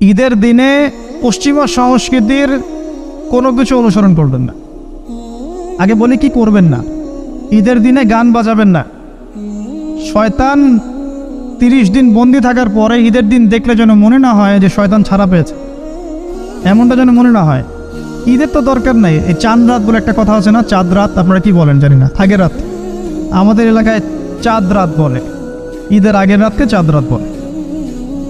ঈদের দিনে পশ্চিমা সংস্কৃতির কোনো কিছু অনুসরণ করবেন না। আগে বলি কি করবেন না। ঈদের দিনে গান বাজাবেন না। শয়তান তিরিশ দিন বন্দি থাকার পরে ঈদের দিন দেখলে যেন মনে না হয় যে শয়তান ছাড়া পেয়েছে। এমনটা যেন মনে না হয়। ঈদের তো দরকার নাই। এই চাঁদ রাত বলে একটা কথা আছে না? চাঁদ রাত, আপনারা কি বলেন? জানি না। আগের রাত। আমাদের এলাকায় চাঁদ রাত বলে। ঈদের আগের রাতকে চাঁদ রাত বলে।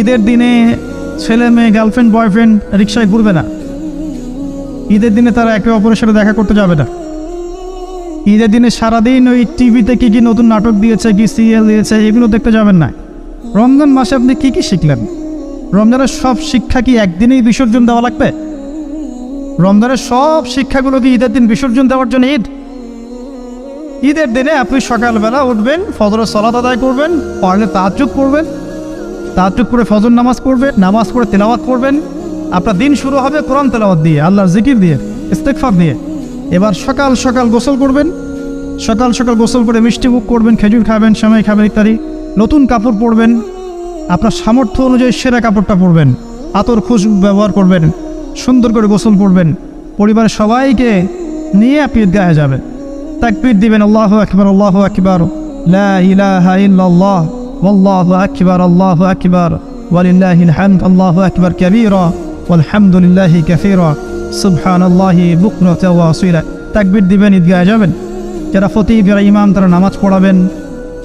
ঈদের দিনে ছেলে মেয়ে গার্লফ্রেন্ড বয়ফ্রেন্ড রিক্সায় ঘুরবে না। ঈদের দিনে তারা একে অপরের সাথে দেখা করতে যাবে না। ঈদের দিনে সারাদিন ওই টিভিতে কী কী নতুন নাটক দিয়েছে, কি সিরিয়াল দিয়েছে, এগুলো দেখতে যাবেন না। রমজান মাসে আপনি কী কী শিখলেন? রমজানের সব শিক্ষা কি একদিনেই বিসর্জন দেওয়া লাগবে? রমজানের সব শিক্ষাগুলো কি ঈদের দিন বিসর্জন দেওয়ার জন্য ঈদ? ঈদের দিনে আপনি সকালবেলা উঠবেন, ফজরের সলাত আদায় করবেন পারলে তাজ্জুদ করবেন তাজ্জুদ করে ফজর নামাজ পড়বেন নামাজ পড়ে তেলাওয়াত করবেন। আপনার দিন শুরু হবে কোরআন তেলাওয়াত দিয়ে, আল্লাহর জিকির দিয়ে ইস্তেকফার দিয়ে। এবার সকাল সকাল গোসল করবেন, সকাল সকাল গোসল করে মিষ্টি মুখ করবেন, খেজুর খাবেন সময় খাবেন ইত্যাদি। নতুন কাপড় পরবেন, আপনার সামর্থ্য অনুযায়ী সেরা কাপড়টা পরবেন, আতর খুশ ব্যবহার করবেন, সুন্দর করে গোসল করবেন। পরিবারের সবাইকে নিয়ে আপনি গায়ে যাবেন। তাকবীর দিবেন, আল্লাহ আকবার আল্লাহ আকবার। ইল্লাল্লাহ। والله أكبر الله أكبر ولله الحمد الله أكبر كبيرا والحمد لله كثيرا سبحان الله بكرة وأصيلا তাকবীর দিবেন ঈদগাহে যাবেন যারা ফতিব যারা ইমাম তারা নামাজ পড়াবেন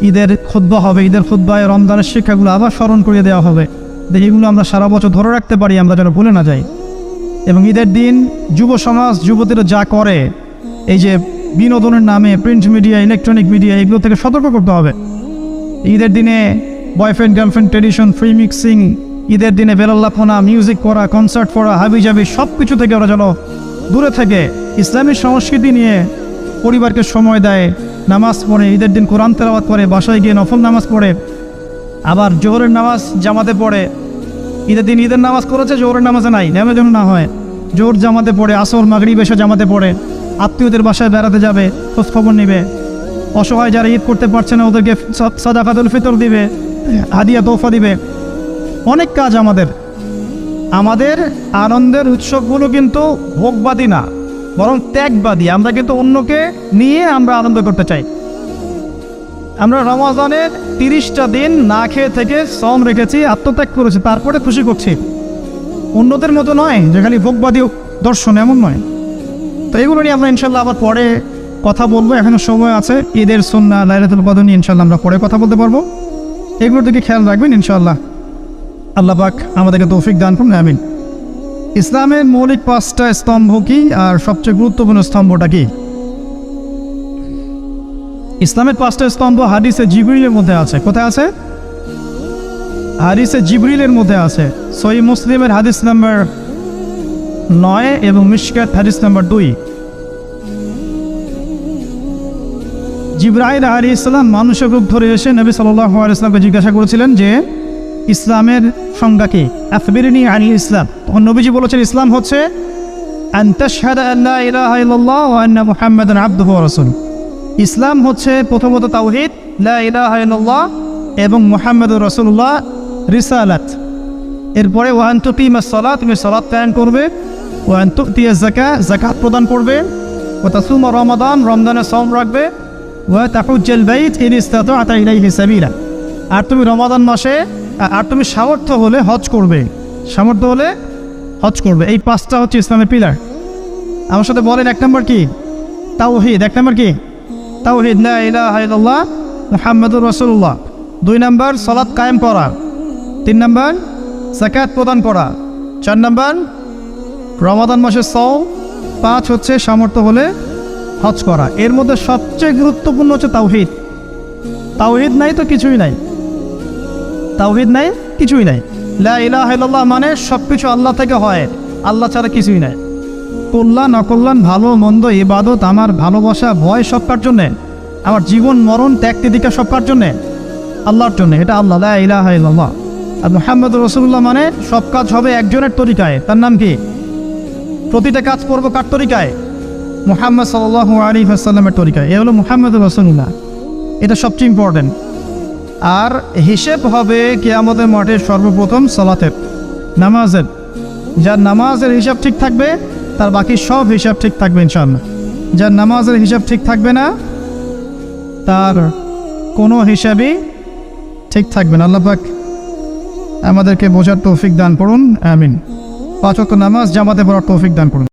ঈদের খুদ্া হবে ঈদের খুদ্ায় রমজানের শিক্ষাগুলো আবার স্মরণ করিয়ে দেওয়া হবে দেখি এগুলো আমরা সারা বছর ধরে রাখতে পারি আমরা যেন ভুলে না যাই এবং ঈদের দিন যুব সমাজ যুবতীরা যা করে এই যে বিনোদনের নামে প্রিন্ট মিডিয়া ইলেকট্রনিক মিডিয়া এগুলো থেকে সতর্ক করতে হবে ঈদের দিনে boyfriend girlfriend tradition free mixing ঈদের দিনে বেলাল্লাপনা মিউজিক করা কনসার্ট করা হাবি জাবি সব কিছু থেকে ওরা যেন দূরে থেকে। ইসলামী সংস্কৃতি নিয়ে পরিবারকে সময় দেয়, নামাজ পড়ে, ঈদের দিন কোরআন তেলাওয়াত করে, বাসায় গিয়ে নফল নামাজ পড়ে। আবার জোহরের নামাজ জামাতে পড়ে। ঈদের দিন ঈদের নামাজ করেছে, জোহরের নামাজে নাই, নেমে যেন না হয়। জোর জামাতে পড়ে, আসর মাগরি বেশে জামাতে পড়ে। আত্মীয়দের বাসায় বেড়াতে যাবে খোঁজ খবর নেবে। অসহায় যারা ঈদ করতে পারছে না, ওদেরকে সদ- সাদাকাতুল ফিতর দিবে, হাদিয়া তোফা দিবে। অনেক কাজ আমাদের। আমাদের আনন্দের উৎসবগুলো কিন্তু ভোগবাদী না, বরং ত্যাগবাদী। আমরা কিন্তু অন্যকে নিয়ে আমরা আনন্দ করতে চাই। আমরা রমাজানের তিরিশটা দিন না খেয়ে থেকে শ্রম রেখেছি, আত্মত্যাগ করেছি, তারপরে খুশি করছি। অন্যদের মতো নয়, যে খালি ভোগবাদী দর্শন, এমন নয়। তো এগুলো নিয়ে আমরা ইনশাল্লাহ আবার পরে কথা বলব, এখনও সময় আছে। ঈদের সন্না, লাইলাতুল কদর নিয়ে ইনশাল্লাহ আমরা পরে কথা বলতে পারব। এগুলোর দিকে খেয়াল রাখবেন ইনশাল্লাহ আল্লাহ পাক আমাদেরকে তৌফিক দান করুন, আমিন। ইসলামের মৌলিক পাঁচটা স্তম্ভ কি, আর সবচেয়ে গুরুত্বপূর্ণ স্তম্ভটা কি? ইসলামের পাঁচটা স্তম্ভ হাদিসে জিবরিলের মধ্যে আছে। কোথায় আছে? হাদিসে জিবরিলের মধ্যে আছে। সই মুসলিমের হাদিস নাম্বার নয় এবং মিশকাত হাদিস নাম্বার দুই। জিব্রাহিল আলী ইসলাম মানুষের রূপ ধরে এসে নবী সাল্লাহ ইসলামকে জিজ্ঞাসা করেছিলেন যে, ইসলামের সংজ্ঞা কি? আফবিরিনী আলী ইসলাম। তখন নবীজি বলেছেন, ইসলাম হচ্ছে রাসূলুহু। ইসলাম হচ্ছে প্রথমত তাওহিদ এবং মুহাম্মাদুর রাসূলুল্লাহ, রিসালাত। এরপরে ওয়ান তুকিমাস সালাত, তুমি সালাত কায়েম করবে। ওয়ান তুতিয়া জাকা জাকাত প্রদান করবে। ওয়া তাসুমা রমাদান রমজানে সওম রাখবে। আর তুমি রমাদান মাসে আর তুমি সামর্থ্য হলে হজ করবে। সামর্থ্য হলে হজ করবে। এই পাঁচটা হচ্ছে ইসলামের পিলার। আমার সাথে বলেন এক নম্বর কি? তাওহিদ। এক নম্বর কি? তাওহিদ, লা রাসূলুল্লাহ। দুই নম্বর, সালাত কায়েম করা। তিন নম্বর, যাকাত প্রদান করা। চার নম্বর, রমাদান মাসের সও পাঁচ হচ্ছে সামর্থ্য হলে হজ করা। এর মধ্যে সবচেয়ে গুরুত্বপূর্ণ হচ্ছে তাওহিদ। তাওহিদ নাই তো কিছুই নাই। তাওহিদ নাই, কিছুই নাই। লা ইলাহা ইল্লাল্লাহ মানে সব কিছু আল্লাহ থেকে হয়। আল্লাহ ছাড়া কিছুই নাই। কল্যাণ, অকল্যাণ, ভালো, মন্দ, ইবাদত, আমার ভালোবাসা, ভয় সব কার জন্যে। আমার জীবন, মরণ, ত্যাগ তিদিকা সব কার জন্যে। আল্লাহর জন্য, এটা আল্লাহ, লা ইলাহা ইল্লাল্লাহ। আর মোহাম্মদ রসুল্লাহ মানে সব কাজ হবে একজনের তরিকায়। তার নাম কি? প্রতিটা কাজ করব কার তরিকায়? মোহাম্মদ সাল্লাহ আলী আসাল্লামের তরিকায়। এ হলো মোহাম্মদ রসুল্লাহ এটা সবচেয়ে ইম্পর্টেন্ট আর হিসেব হবে কেয়ামতের মাঠে সর্বপ্রথম সালাতের, নামাজের। যার নামাজের হিসাব ঠিক থাকবে, তার বাকি সব হিসাব ঠিক থাকবে ইনশাআল্লাহ। যার নামাজের হিসাব ঠিক থাকবে না, তার কোনো হিসাবই ঠিক থাকবে না। আল্লাহ পাক আমাদেরকে বোঝার তৌফিক দান করুন, আমিন। পাঁচ ওয়াক্ত নামাজ জামাতে পড়ার তৌফিক দান করুন।